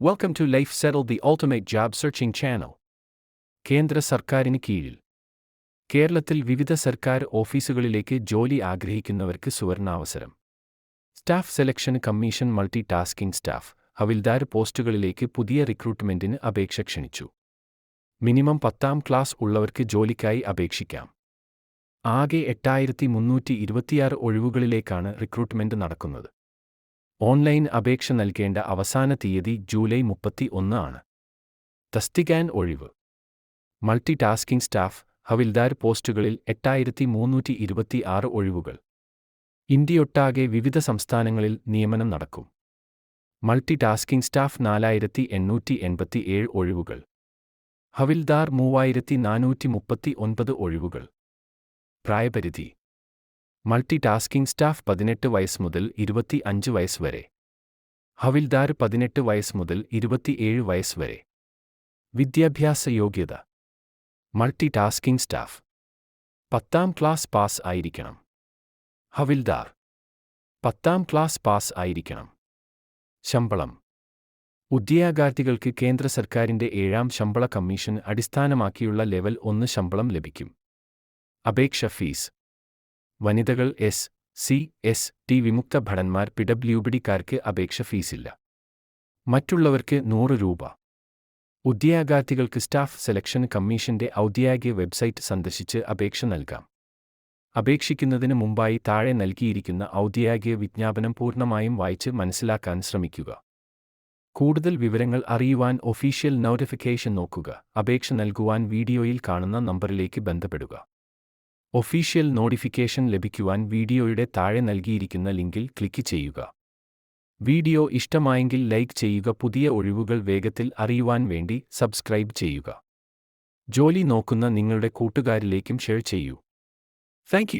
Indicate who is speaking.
Speaker 1: Welcome to Life Settle the Ultimate Job Searching Channel. കേന്ദ്ര സർക്കാരിന് കീഴിൽ കേരളത്തിൽ വിവിധ സർക്കാർ ഓഫീസുകളിലേക്ക് ജോലി ആഗ്രഹിക്കുന്നവർക്ക് സുവർണാവസരം staff selection commission multi tasking staff havildar പോസ്റ്റുകളിലേക്ക് പുതിയ റിക്രൂട്ട്മെന്റിന് അപേക്ഷ ക്ഷണിച്ചു മിനിമം പത്താം ക്ലാസ് ഉള്ളവർക്ക് ജോലിക്കായി അപേക്ഷിക്കാം ആകെ എട്ടായിരത്തി മുന്നൂറ്റി ഇരുപത്തിയാറ് ഒഴിവുകളിലേക്കാണ് റിക്രൂട്ട്മെന്റ് നടക്കുന്നത് ഓൺലൈൻ അപേക്ഷ നൽകേണ്ട അവസാന തീയതി ജൂലൈ മുപ്പത്തി ഒന്ന് ആണ് തസ്തികാൻ ഒഴിവ്. മൾട്ടി ടാസ്കിംഗ് സ്റ്റാഫ് ഹവിൽദാർ പോസ്റ്റുകളിൽ എട്ടായിരത്തി മൂന്നൂറ്റി ഇരുപത്തി ആറ് ഒഴിവുകൾ. ഇന്ത്യയൊട്ടാകെ വിവിധ സംസ്ഥാനങ്ങളിൽ നിയമനം നടക്കും. മൾട്ടി ടാസ്കിംഗ് സ്റ്റാഫ് നാലായിരത്തി എണ്ണൂറ്റി എൺപത്തി ഏഴ് ഒഴിവുകൾ. ഹവിൽദാർ മൂവായിരത്തി നാനൂറ്റി മുപ്പത്തി ഒൻപത് ഒഴിവുകൾ. പ്രായപരിധി മൾട്ടി ടാസ്കിംഗ് സ്റ്റാഫ് പതിനെട്ട് വയസ്സ് മുതൽ ഇരുപത്തി അഞ്ച് വയസ്സ് വരെ. ഹവിൽദാർ പതിനെട്ട് വയസ്സ് മുതൽ ഇരുപത്തിയേഴ് വയസ്സ് വരെ. വിദ്യാഭ്യാസ യോഗ്യത. Multi tasking staff. പത്താം ക്ലാസ് പാസ് ആയിരിക്കണം. ഹവിൽദാർ. പത്താം ക്ലാസ് പാസ് ആയിരിക്കണം. ശമ്പളം. ഉദ്യോഗാർത്ഥികൾക്ക് കേന്ദ്ര സർക്കാരിന്റെ ഏഴാം ശമ്പള കമ്മീഷൻ അടിസ്ഥാനമാക്കിയുള്ള ലെവൽ ഒന്ന് ശമ്പളം ലഭിക്കും. അപേക്ഷ ഫീസ്. വനിതകൾ എസ് സി എസ് ടി വിമുക്ത ഭടന്മാർ പിഡബ്ല്യുബിഡിക്കാർക്ക് അപേക്ഷ ഫീസില്ല. മറ്റുള്ളവർക്ക് നൂറ് രൂപ. ഉദ്യോഗാർത്ഥികൾക്ക് സ്റ്റാഫ് സെലക്ഷൻ കമ്മീഷന്റെ ഔദ്യോഗിക വെബ്സൈറ്റ് സന്ദർശിച്ച് അപേക്ഷ നൽകാം. അപേക്ഷിക്കുന്നതിന് മുമ്പായി താഴെ നൽകിയിരിക്കുന്ന ഔദ്യോഗിക വിജ്ഞാപനം പൂർണമായും വായിച്ച് മനസ്സിലാക്കാൻ ശ്രമിക്കുക. കൂടുതൽ വിവരങ്ങൾ അറിയുവാൻ ഒഫീഷ്യൽ നോട്ടിഫിക്കേഷൻ നോക്കുക. അപേക്ഷ നൽകുവാൻ വീഡിയോയിൽ കാണുന്ന നമ്പറിലേക്ക് ബന്ധപ്പെടുക. ഒഫീഷ്യൽ നോട്ടിഫിക്കേഷൻ ലഭിക്കുവാൻ വീഡിയോയുടെ താഴെ നൽകിയിരിക്കുന്ന ലിങ്കിൽ ക്ലിക്ക് ചെയ്യുക. വീഡിയോ ഇഷ്ടമായെങ്കിൽ ലൈക്ക് ചെയ്യുക പുതിയ ഒഴിവുകൾ വേഗത്തിൽ അറിയുവാൻ വേണ്ടി സബ്സ്ക്രൈബ് ചെയ്യുക. ജോലി നോക്കുന്ന നിങ്ങളുടെ കൂട്ടുകാരിലേക്കും ഷെയർ ചെയ്യൂ. താങ്ക്